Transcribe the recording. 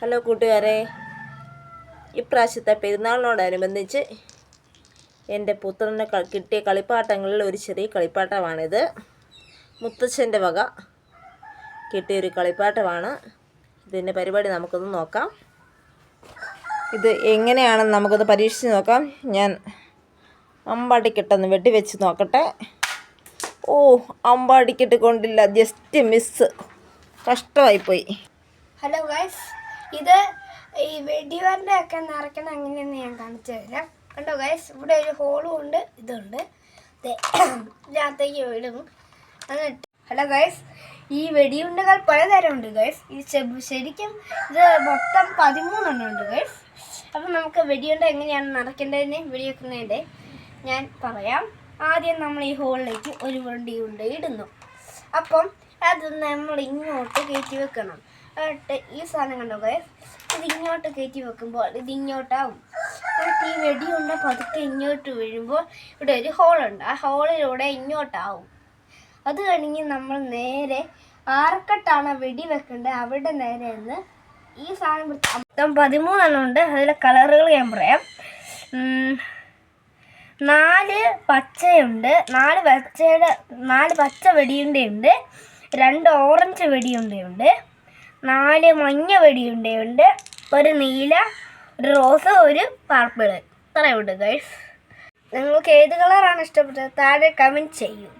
Hello കൂട്ടുകാരെ ഇപ്രാവശ്യത്തെ പെരുന്നാളിനോടനുബന്ധിച്ച് എന്റെ പുത്രന് കിട്ടിയ കളിപ്പാട്ടങ്ങളിൽ ഒരു ചെറിയ കളിപ്പാട്ടമാണിത്. മുത്തച്ഛന്റെ വക കിട്ടിയൊരു കളിപ്പാട്ടമാണ്. ഇതിന്റെ പരിപാടി നമുക്കൊന്ന് നോക്കാം. ഇത് എങ്ങനെയാണെന്ന് നമുക്കൊന്ന് പരീക്ഷിച്ച് നോക്കാം. ഞാൻ അമ്പാടിക്കെട്ടൊന്ന് വെട്ടിവെച്ച് നോക്കട്ടെ. ഓ അമ്പാടിക്കെട്ട് കൊണ്ടില്ല ജസ്റ്റ് മിസ് കഷ്ടമായിപ്പോയി. ഹലോ ഗൈസ് ഇത് ഈ വെടിവറിന്റെ ഒക്കെ നിറയ്ക്കണം എങ്ങനെയെന്ന് ഞാൻ കാണിച്ചു തരാം. കണ്ടോ ഗൈസ് ഇവിടെ ഒരു ഹോളും ഉണ്ട്. ഇതുണ്ട്. ഇതിനകത്തേക്ക് വിടും എന്നിട്ട് ഹലോ ഗൈസ് ഈ വെടിയുണ്ടകൾ പലതരം ഉണ്ട് ഗൈസ് ഇത് ശരിക്കും ഇത് മൊത്തം പതിമൂന്നെണ്ണം ഉണ്ട് ഗൈസ് അപ്പം നമുക്ക് വെടിയുണ്ട എങ്ങനെയാണ് നിറയ്ക്കേണ്ടതിന് വെടിവെക്കുന്നതിന്റെ ഞാൻ പറയാം. ആദ്യം നമ്മൾ ഈ ഹോളിലേക്ക് ഒരു വെടിയുണ്ട ഇടുന്നു. അപ്പം അത് നമ്മൾ ഇങ്ങോട്ട് കയറ്റി വെക്കണം. എന്നിട്ട് ഈ സാധനം കണ്ടോ ഇത് ഇങ്ങോട്ട് കയറ്റി വെക്കുമ്പോൾ ഇത് ഇങ്ങോട്ടാവും. എന്നിട്ട് ഈ വെടിയുണ്ട പതുക്കെ ഇങ്ങോട്ട് വീഴുമ്പോൾ ഇവിടെ ഒരു ഹോളുണ്ട്. ആ ഹോളിലൂടെ ഇങ്ങോട്ടാവും. അത് കഴിഞ്ഞ് നമ്മൾ നേരെ ആർക്കട്ടാണ് വെടി വെക്കേണ്ടത് അവിടെ നേരെ നിന്ന് ഈ സാധനം മൊത്തം പതിമൂന്നെണ്ണം ഉണ്ട്. അതിലെ കളറുകൾ ഞാൻ പറയാം. നാല് പച്ചയുണ്ട്. നാല് പച്ചയുടെ നാല് പച്ച വെടിയുണ്ടയുണ്ട്. രണ്ട് ഓറഞ്ച് വെടിയുണ്ടയുണ്ട്. നാല് മഞ്ഞ വെടിയുണ്ടയുണ്ട്. ഒരു നീല ഒരു റോസ് ഒരു പർപ്പിൾ ഇത്രയുണ്ട് ഗൈസ് നിങ്ങൾക്ക് ഏത് കളറാണ് ഇഷ്ടപ്പെട്ടത്? താഴെ കമന്റ് ചെയ്യൂ.